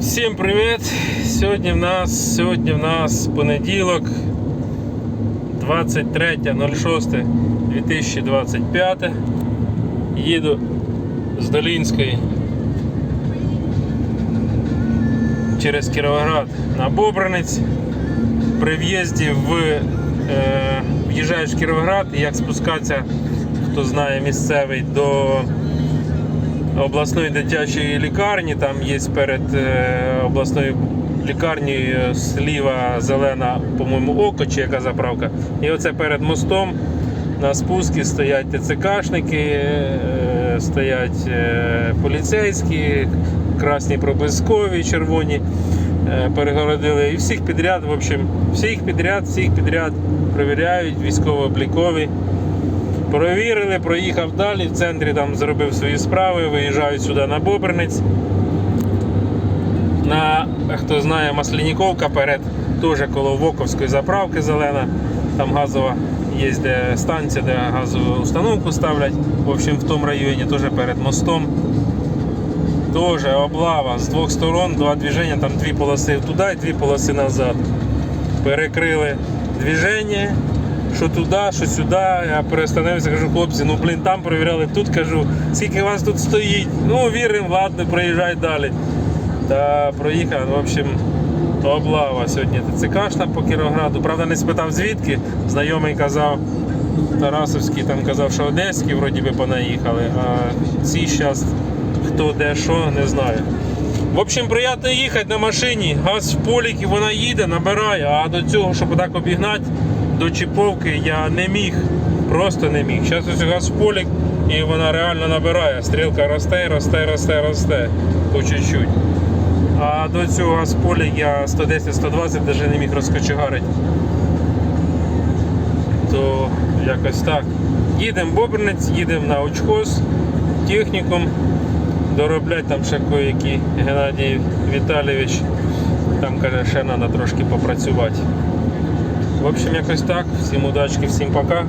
Всім привіт! Сьогодні в нас, сьогодні в нас понеділок 23.06.2025. Їду з Долінської через Кіровоград на Бобранець. При в'їзді в е, в'їжджаєш в Кіровоград і як спускатися, хто знає місцевий, до обласної дитячої лікарні. Там є перед е, обласною лікарнею зліва зелена, по-моєму, око чи яка заправка. І оце перед мостом на спуску стоять ТЦКшники, е, стоять е, поліцейські, красні проблискові, червоні. Перегородили і всіх підряд, в общем, всіх підряд, всіх підряд перевіряють, військово-облікові. Провірили, проїхав далі, в центрі там зробив свої справи, виїжджають сюди на Бобринець. На, хто знає, Масляніковка перед теж коло Воковської заправки зелена. Там газова є де станція, де газову установку ставлять. В общем, в тому районі теж перед мостом. Теж облава з двох сторон, два движення, там дві полоси туди і дві полоси назад. Перекрили движення, що туди, що сюди. Я перестановився, кажу, хлопці, ну блін, там перевіряли, тут кажу, скільки вас тут стоїть. Ну, віримо, ладно, проїжджай далі. Та проїхав, в общем, облава сьогодні ТЦКшна по Кіровограду. Правда, не спитав звідки. Знайомий казав, Тарасовський там казав, що Одеські вроді би понаїхали, а ці зараз хто де що, не знаю. В общем, приємно їхати на машині, газ в полік і вона їде, набирає, а до цього, щоб так обігнати до Чіповки, я не міг. Просто не міг. Зараз ось газ в полік і вона реально набирає. Стрілка росте, росте, росте, росте по чуть-чуть. А до цього газ в полік я 110-120 навіть не міг розкочегарити. То якось так. Їдемо в Бобринець, їдемо на Очхоз, технікум. Дороблять там ще кое-які Геннадій Віталійович. Там каже, ще треба трошки попрацювати. В общем, якось так. Всім удачки, всім пока.